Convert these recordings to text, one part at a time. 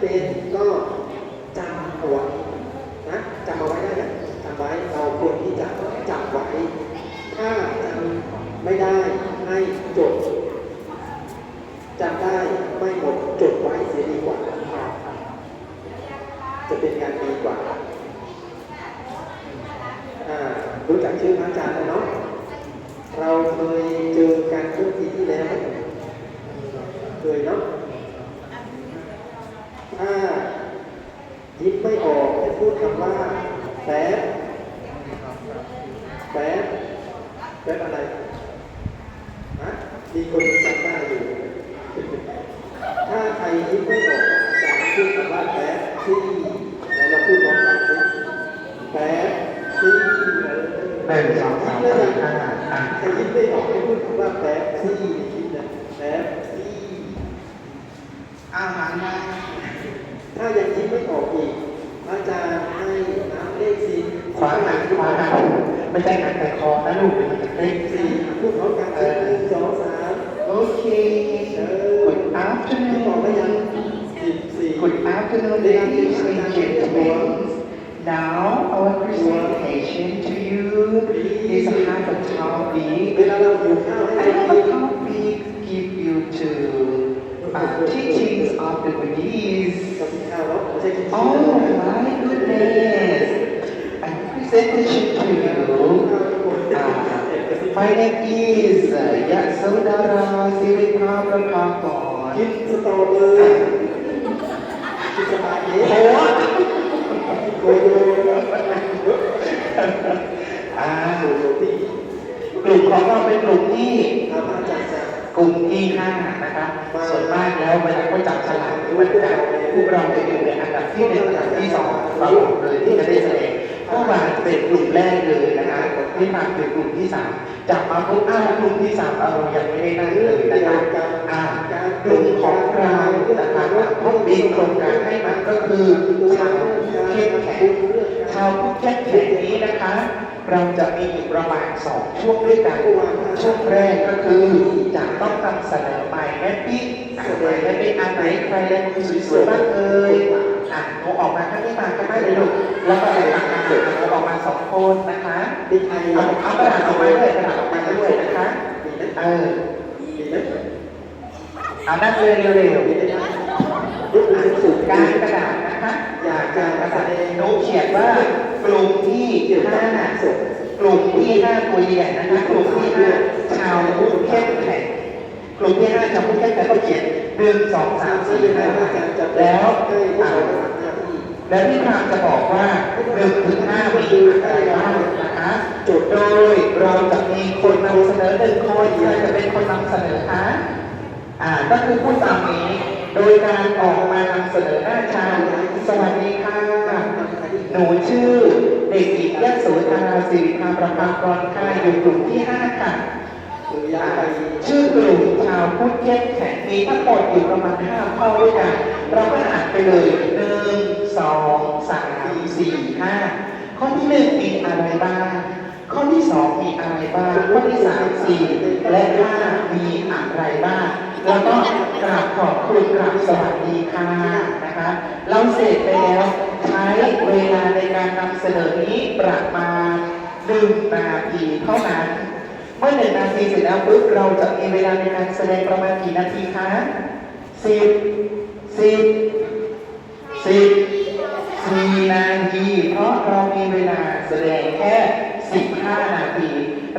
เป็นก็จำเอาไว้นะจำเอาไว้ได้นะจำไว้เราควรที่จะจำไว้ ถ้าจำไม่ได้ให้จดจำได้ไม่หมดจดไว้เสียดีกว่า จะเป็นการดีกว่าอรู้จักชื่อพระอาจารย์แล้วเนาะเราเคยเจอกันเมื่อปีที่แล้วเคยเนาะ ถ้ายิ้มไม่ออกให้พูดคำว่าแป๊บแป๊บแป๊บอะไรฮะมีคนจำได้อยู่ ถ้าใครยิ้มไม่ออกจะพูดคำว่าแป๊บที่แล้วเราพูดพร้อมกันสิแป๊บที่หนึ่งสองสามสี่ห้าอะใครยิ้มไม่ออกให้พูดคำว่าแป๊บที่คิดนะแป๊บที่อาหารมา ถ้ายังยิ้มไม่ออกอีกพระอาจารย์ให้น้ำเลขสี่ขวาหันขวาหันไม่ใช่หันแต่คอนะลูกมันจะเต้นสี่พูดพร้อมกันสิหนึ่งสองสามโอเคเออ Good ไม่ออกไม่ยัง afternoon สิบสี่ Good afternoon ladies and gentlemen Now our presentation to you is a half a topic เวลาเราหิวข้าวให้ I เรา have กิ a น topic give you to uh, teachings of the Buddhist กับกินข้าวแล้วไม่ใช่กินข้าว Oh my goodness! I presentation to you. Uh, my name is uh, Yasodhara Siripa Prabhakar. กินสตรอเบอร์กินสปาเกตตี้โกโยอ่าโกโยตี้กลุ่มของเราเป็นกลุ่มที่ทำอาจารย์จะกลุ่มที่ห้านะครับส่วนมากแล้วเวลาเขาจับฉลากหรือว่าจับพวกเราจะอยู่ในอันดับที่หนึ่งอันดับที่สองตลอดเลยที่จะได้แสดง เมื่าเป็นกลุ่มแรกเลยนะคะที่มาเป็นกลุ่มที่สามจับมาปุ๊บอ้าวกลุ่มที่สามเรายังไม่ได้นั่งเลยนะคะอ่ากลุ่มของเรานะคะเขามีโครงการให้มาก็คือชาวเข้มแข็งชาวพุทธแข็งนี้นะคะ เราจะมีอยู่ประมาณสองช่วงด้วยกันช่วงแรกก็คือจะต้องนำเสนอไปแฮปปี้แสดงแฮปปี้อันไหนใครได้มือสวยๆบ้างเอ่ย ออกมาข้างนี้มาก็ได้เลยลูกแล้วก็อะไรต่างๆหนูออกมาสองคนนะคะดีไทยเอาเอากระดาษออกมาด้วยกระดาษออกมาด้วยนะคะเออดีไหมเอานั่งเร็วๆเร็วดีไหมๆยกสูงการกระดาษนะคะ อยากจะกระดาษโน้ตเขียนว่ากลุ่มที่เกี่ยวกับห้าหนักศพกลุ่มที่ห้าตัวใหญ่นะคะกลุ่มที่ห้าชาวพุทธเข้มแข็งกลุ่มที่ห้าชาวพุทธเข้มแข็งก็เขียนหนึ่งสองสามสี่ห้าแล้วอ่า แล้วที่พามจะบอกว่าหนึ่งถึงห้ามีอะไรบ้างนะคะจุดโดยเราจะมีคนนำเสนอหนึ่งคนใครจะเป็นคนนำเสนอคะอ่าก็คือพูดตามนี้ โดยการออกมานำเสนอหน้าชาสวัสดีค่ะ หนูชื่อเด็กหญิงยโสธราสิริภาประภากรค่ะอยู่กลุ่มที่ห้าค่ะหรือยาอ่าชื่อกลุ่มชาวพุทธเข้มแข็งมีทั้งหมดอยู่ประมาณห้าข้อด้วยกัน เราก็อ่านไปเลยหนึ่งสองสามสี่ห้าข้อที่หนึ่งมีอะไรบ้าง ข้อที่สองมีอะไรบ้าง ข้อที่สามสี่และห้ามีอะไรบ้าง แล้วก็กราบขอบคุณกราบสวัสดีค่ะนะคะ เราเสร็จไปแล้วใช้เวลาในการนำเสนอนี้ประมาณหนึ่งนาทีเท่านั้นเมื่อหนึ่งนาทีเสร็จแล้วปุ๊บเราจะมีเวลาในการแสดงประมาณกี่นาทีคะสิบ สิบสิบสี่นาที เพราะเรามีเวลาแสดงแค่สิบห้านาที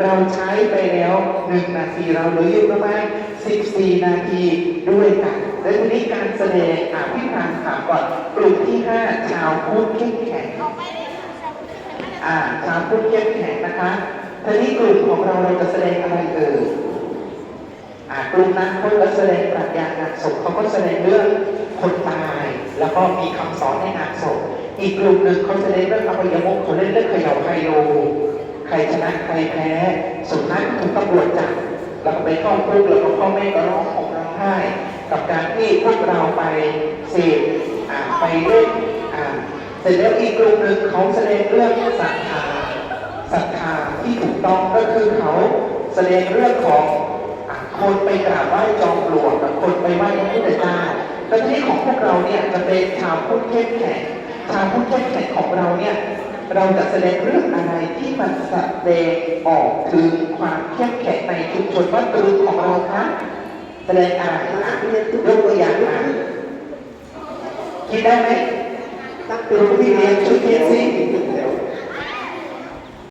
เราใช้ไปแล้วหนึ่งนาทีเราเหลืออยู่ประมาณสิบสี่นาทีด้วยกันและทีนี้การแสดงอะพี่พานถามก่อนกลุ่มที่ห้าชาวพุทธเข้มแข็งอ่าชาวพุทธเข้มแข็งนะคะทีนี้กลุ่มของเราเราจะแสดงอะไรเอ่ยอ่ากลุ่มนั้นเขาจะแสดงปรัชญางานศพเขาก็แสดงเรื่อง คนตาย แล้วก็มีคำสอนในงานศพอีกกลุ่มหนึ่งเขาแสดงเรื่องอภัยมุขเขาเล่นเรื่องเขย่าไฮโลใครชนะใครแพ้สุดท้ายถูกตำรวจจับแล้วก็ไปเข้าคุกแล้วก็พ่อแม่ก็ร้องห่มร้องไห้กับการที่พวกเราไปเสพไปเล่นอ่าเสร็จแล้วอีกกลุ่มหนึ่งเขาแสดงเรื่องศรัทธาศรัทธาที่ถูกต้องก็คือเขาแสดงเรื่องของอคนไปกราบไหว้จอมปลวกกับคนไปไหว้พระพุทธเจ้า แล้วทีนี้ของพวกเราเนี่ยจะเป็นชาวพุทธเข้มแข็งชาวพุทธเข้มแข็งของเราเนี่ยเราจะแสดงเรื่องอะไรที่มันแสดงออกถึงความเข้มแข็งในชุมชนบ้านตรึงของเราคะแสดงอะไรอะยกตัวอย่างมาคิดได้ไหมตั้งเป็นผู้ที่เรียนชุดเรียนสิแถว